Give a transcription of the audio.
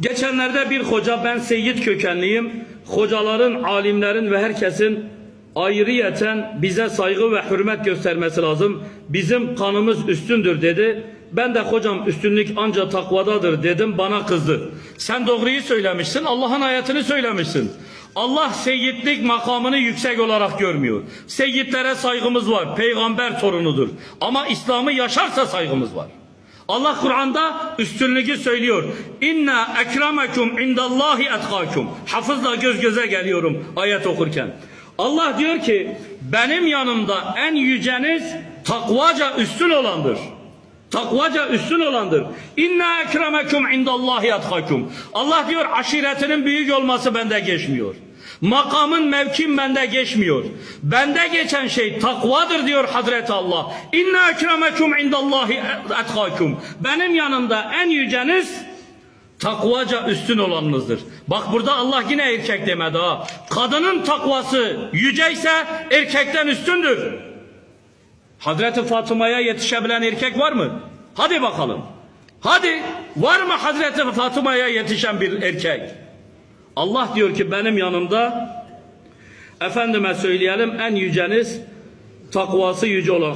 Geçenlerde bir hoca ben Seyyid kökenliyim. Hocaların, alimlerin ve herkesin ayrıyeten bize saygı ve hürmet göstermesi lazım. Bizim kanımız üstündür dedi. Ben de hocam üstünlük ancak takvadadır dedim bana kızdı. Sen doğruyu söylemişsin Allah'ın ayetini söylemişsin. Allah seyyidlik makamını yüksek olarak görmüyor. Seyyidlere saygımız var. Peygamber torunudur. Ama İslam'ı yaşarsa saygımız var. Allah Kur'an'da üstünlüğü söylüyor. İnna ekremekum indallahi etkakum. Hafızla göz göze geliyorum ayet okurken. Allah diyor ki benim yanımda en yüceniz takvaca üstün olandır. Takvaca üstün olandır. İnna ekremekum indallahi etkakum. Allah diyor aşiretinin büyük olması bende geçmiyor. Makamın mevkin bende geçmiyor. Bende geçen şey takvadır diyor Hazreti Allah. İnna ekremekum indallahi etkakum. Benim yanımda en yüceniz takvaca üstün olanınızdır. Bak burada Allah yine erkek demedi ha. Kadının takvası yüceyse erkekten üstündür. Hazreti Fatıma'ya yetişebilen erkek var mı? Hadi bakalım. Hadi var mı Hazreti Fatıma'ya yetişen bir erkek? Allah diyor ki benim yanımda efendime söyleyelim en yüceniz takvası yüce olan